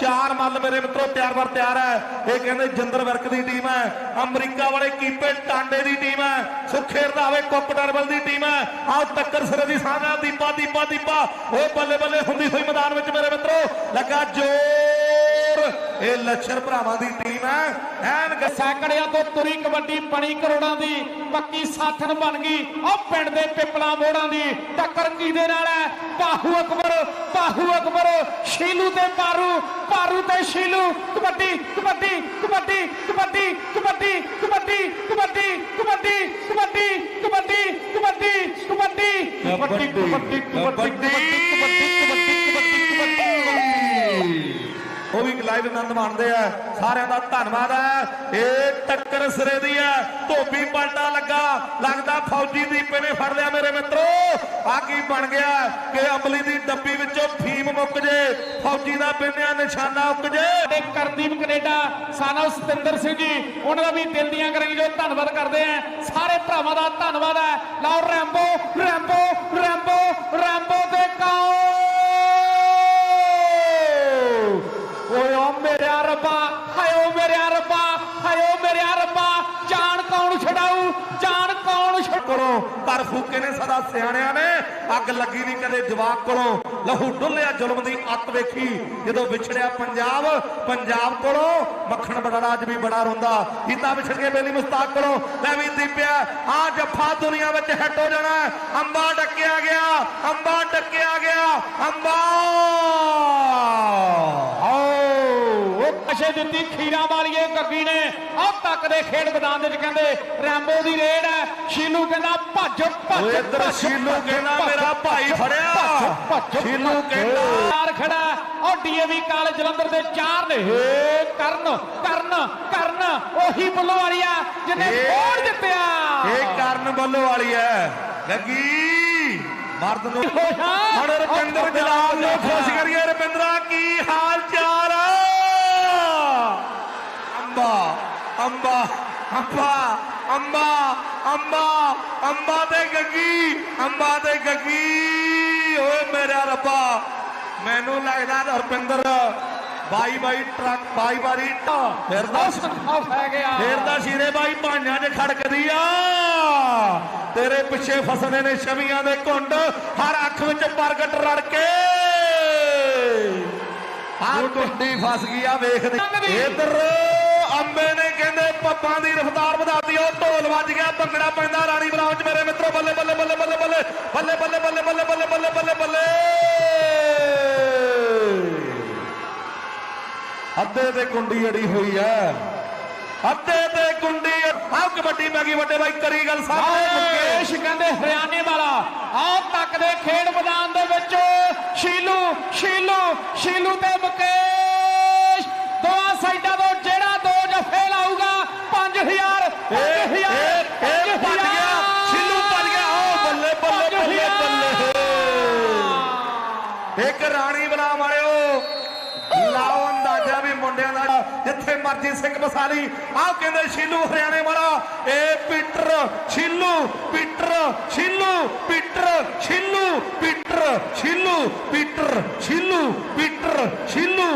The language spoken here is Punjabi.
ਚਾਰ ਮੱਲ ਮੇਰੇ ਮਿੱਤਰੋ, ਤਿਆਰ ਬਰ ਤਿਆਰ ਹੈ। ਇਹ ਕਹਿੰਦੇ ਜਿੰਦਰ ਵਰਕ ਦੀ ਟੀਮ ਹੈ। ਅਮਰੀਕਾ ਵਾਲੇ ਕੀਪੇ ਟਾਂਡੇ ਦੀ ਟੀਮ ਹੈ। ਸੁਖੇ ਰਧਾਵੇ ਕੁੱਕ ਡਰਬਲ ਦੀ ਟੀਮ ਹੈ। ਆਹ ਟੱਕਰ ਸਿਰੇ ਦੀ ਸਾਹਮਣੇ ਦੀਪਾ ਦੀਪਾ ਦੀਪਾ। ਓਏ ਬੱਲੇ ਬੱਲੇ ਹੁੰਦੀ ਹੋਈ ਮੈਦਾਨ ਵਿੱਚ ਮੇਰੇ ਮਿੱਤਰੋ। ਲੱਗਾ ਜੋਰ। ਇਹ ਲੱਛਰ ਭਰਾਵਾਂ ਦੀ ਟੀਮ ਹੈ। ਐਨ ਸੈਕੜਿਆਂ ਤੋਂ ਤੁਰੀ ਕਬੱਡੀ ਬਣੀ ਕਰੋੜਾਂ ਦੀ, ਪੱਕੀ ਸਾਥਣ ਬਣ ਗਈ। ਉਹ ਪਿੰਡ ਦੇ ਪਿਪਲਾ ਮੋੜਾਂ ਦੀ ਟੱਕਰ ਕਿਹਦੇ ਨਾਲ ਹੈ? ਬਾਹੂ ਅਕਬਰ ਬਾਹੂ ਅਕਬਰ ਸ਼ੀਲੂ ਤੇ ਪਾਰੂ ਪਾਰੂ ਤੇ ਸ਼ੀਲੂ ਕਬੱਡੀ ਕਬੱਡੀ ਕਬੱਡੀ ਕਬੱਡੀ ਕਬੱਡੀ ਕਬੱਡੀ ਕਬੱਡੀ ਕਬੱਡੀ ਕਬੱਡੀ ਕਬੱਡੀ ਕਬੱਡੀ ਕਬੱਡੀ ਕਬੱਡੀ ਕਬੱਡੀ ਕਬੱਡੀ ਉਹ ਵੀ ਲਾਈਵ ਆਨੰਦ ਮਾਣਦੇ ਆ ਸਾਰਿਆਂ ਦਾ ਧੰਨਵਾਦ ਹੈ ਇਹ ਟੱਕਰ ਸਿਰੇ ਦੀ ਹੈ ਧੋਬੀ ਪਲਟਾ ਲੱਗਾ ਲੱਗਦਾ ਫੌਜੀ ਦੀਪੇ ਨੇ ਫੜ ਲਿਆ ਮੇਰੇ ਮਿੱਤਰੋ ਆ ਕੀ ਬਣ ਗਿਆ ਕਿ ਅਮਲੀ ਦੀ ਡੱਬੀ ਵਿੱਚੋਂ ਫੌਜੀ ਦਾ ਬਿੰਨਿਆ ਨਿਸ਼ਾਨਾ ਉੱਕ ਜੇ। ਤੇ ਕਰਦੀਪ ਕੈਨੇਡਾ, ਸਾਨਾ ਸਤਿੰਦਰ ਸਿੰਘ ਜੀ, ਉਹਨਾਂ ਦਾ ਵੀ ਦਿਲ ਦੀਆਂ ਕਰਾਂਗੇ ਜੋ ਧੰਨਵਾਦ ਕਰਦੇ ਆ ਸਾਰੇ ਭਰਾਵਾਂ ਦਾ ਧੰਨਵਾਦ ਹੈ। ਲਓ ਰੈਂਬੋ ਰੈਂਬੋ ਰੈਂਬੋ ਰੈਂਬੋ ਤੇ ਕਾਓ। ਓਏ ਓ ਮੇਰਿਆ ਰੱਬਾ, ਹਾਏ ਓ ਮੇਰਿਆ ਰੱਬਾ, ਹਾਏ ਓ ਮੇਰਿਆ ਕੋਲੋਂ ਪਰ ਫੂਕੇ ਨੇ ਸਦਾ ਸਿਆਣਿਆਂ ਨੇ ਅੱਗ ਲੱਗੀ ਨਹੀਂ ਕਦੇ ਜਵਾਕ ਕੋਲੋਂ। ਲਹੂ ਡੁੱਲਿਆ ਜ਼ੁਲਮ ਦੀ ਅੱਤ ਵੇਖੀ। ਜਦੋਂ ਵਿਛੜਿਆ ਪੰਜਾਬ ਪੰਜਾਬ ਕੋਲੋਂ ਮੱਖਣ ਬੜਾ ਅੱਜ ਵੀ ਬੜਾ ਰੋਂਦਾ। ਕੀਤਾ ਵਿਛੜ ਕੇ ਬੇਲੀ ਮੁਸਤਾਕ ਕੋਲੋਂ। ਲੈ ਵੀ ਦੀਪਿਆ ਆ ਜੱਫਾ ਦੁਨੀਆ ਵਿੱਚ ਹਿੱਟ ਹੋ ਜਾਣਾ। ਅੰਬਾ ਡੱਕਿਆ ਗਿਆ, ਅੰਬਾ ਡੱਕਿਆ ਗਿਆ, ਅੰਬਾ! ਕਸ਼ੇ ਦਿੱਤੀ ਖੀਰਾ ਵਾਲੀਏ ਗੱਗੀ ਨੇ। ਆਹ ਤੱਕ ਦੇ ਖੇਡ ਮੈਦਾਨ ਦੇ ਵਿੱਚ ਕਹਿੰਦੇ ਰੈਂਬੋ ਦੀ ਰੇਡ ਹੈ। ਸ਼ੀਲੂ ਕਹਿੰਦਾ ਭੱਜ ਭੱਜ ਇੱਧਰ ਸ਼ੀਲੂ ਕਹਿੰਦਾ ਮੇਰਾ ਭਾਈ ਫੜਿਆ। ਸ਼ੀਲੂ। ਕਹਿੰਦਾ ਚਾਰ ਖੜਾ ਉਹ ਡੀਏਵੀ ਕਾਲਜ ਜਲੰਧਰ ਦੇ ਚਾਰ ਨੇ। ਹੇ ਕਰਨ ਕਰਨ ਕਰਨ। ਉਹੀ ਬੁੱਲੋ ਵਾਲੀਆ ਜਿਹਨੇ ਇਹ- ਛੋੜ ਦਿੱਤਿਆ ਇਹ ਕਰਨ ਵੱਲੋਂ ਵਾਲੀ ਹੈ। ਗੱਗੀ ਮਰਦ ਨੂੰ। ਹੁਣ ਰੁਪਿੰਦਰ ਜਲਾਲ ਨੂੰ ਖੁਸ਼ ਕਰੀਏ ਰੁਪਿੰਦਰਾ ਕੀ ਹਾਲ ਚਾਲ ਆ? ਅੰਬਾ ਅੰਬਾ ਅੰਬਾ ਅੰਬਾ ਅੰਬਾ ਅੰਬਾ ਤੇ ਗੱਗੀ ਅੰਬਾ ਤੇ ਗੱਗੀ। ਓਏ ਮੇਰਾ ਰੱਬਾ ਮੈਨੂੰ ਲੱਗਦਾ ਰੁਪਿੰਦਰ ਬਾਈ ਬਾਈ ਟਰੱਕ ਬਾਈ ਬਾਰੀ ਫਿਰਦਾ ਆਫ ਹੈ ਗਿਆ। ਫੇਰ ਤਾਂ ਸ਼ੀਰੇ ਬਾਈ ਭਾਈਆਂ 'ਚ ਖੜਕਦੀ ਆ। ਤੇਰੇ ਪਿੱਛੇ ਫਸਦੇ ਨੇ ਛਵੀਆਂ ਦੇ ਘੁੰਡ ਹਰ ਅੱਖ ਵਿੱਚ ਪ੍ਰਗਟ ਰੜ ਕੇ ਆ ਕੁੰਡੀ ਫਸ ਗਈ ਆ ਵੇਖਦੇ। ਇਧਰ। ਅੰਬੇ ਨੇ ਕਹਿੰਦੇ ਪੱਪਾਂ ਦੀ ਰਫ਼ਤਾਰ ਵਧਾਤੀ ਉਹ ਢੋਲ ਵੱਜ ਗਿਆ ਭੰਗੜਾ ਪੈਂਦਾ ਰਾਣੀ ਬਰਾਉ ਚ ਮੇਰੇ ਮਿੱਤਰੋ ਬੱਲੇ ਬੱਲੇ ਬੱਲੇ ਬੱਲੇ ਬੱਲੇ ਬੱਲੇ ਬੱਲੇ ਬੱਲੇ ਬੱਲੇ ਬੱਲੇ ਬੱਲੇ ਬੱਲੇ ਬੱਲੇ ਅੱਧੇ ਤੇ ਕੁੰਡੀ ਅੜੀ ਹੋਈ ਐ ਅੱਧੇ ਤੇ ਕੁੰਡੀ ਆ ਕਬੱਡੀ ਪੈ ਗਈ ਵੱਡੇ ਬਾਈ ਕਰੀ ਗੱਲ ਸਾਹਮਣੇ ਮੁਕੇਸ਼ ਕਹਿੰਦੇ ਹਰਿਆਣੇ ਵਾਲਾ ਆਓ ਤੱਕ ਦੇ ਖੇਡ ਮੈਦਾਨ ਦੇ ਵਿੱਚ ਸ਼ੀਲੂ ਸ਼ੀਲੂ ਸ਼ੀਲੂ ਤੇ ਮੁਕੇਸ਼ 5000 ਇਹ ਭੱਜ ਗਿਆ। ਛਿੱਲੂ ਭੱਜ ਗਿਆ। ਓ ਬੱਲੇ ਬੱਲੇ ਬੱਲੇ ਬੱਲੇ। ਇੱਕ ਰਾਣੀ ਬਣਾ ਮਾਰਿਓ ਲਾਓ ਅੰਦਾਜ਼ਾ ਵੀ ਮੁੰਡਿਆਂ ਦਾ ਜਿੱਥੇ ਮਰਜ਼ੀ ਸਿੰਘ ਮਸਾਲੀ ਆਹ ਕਹਿੰਦੇ ਛਿੱਲੂ ਹਰਿਆਣੇ ਵਾਲਾ। ਇਹ Peter Chhillu Peter Chhillu Peter Chhillu Peter Chhillu Peter Chhillu Peter Chhillu.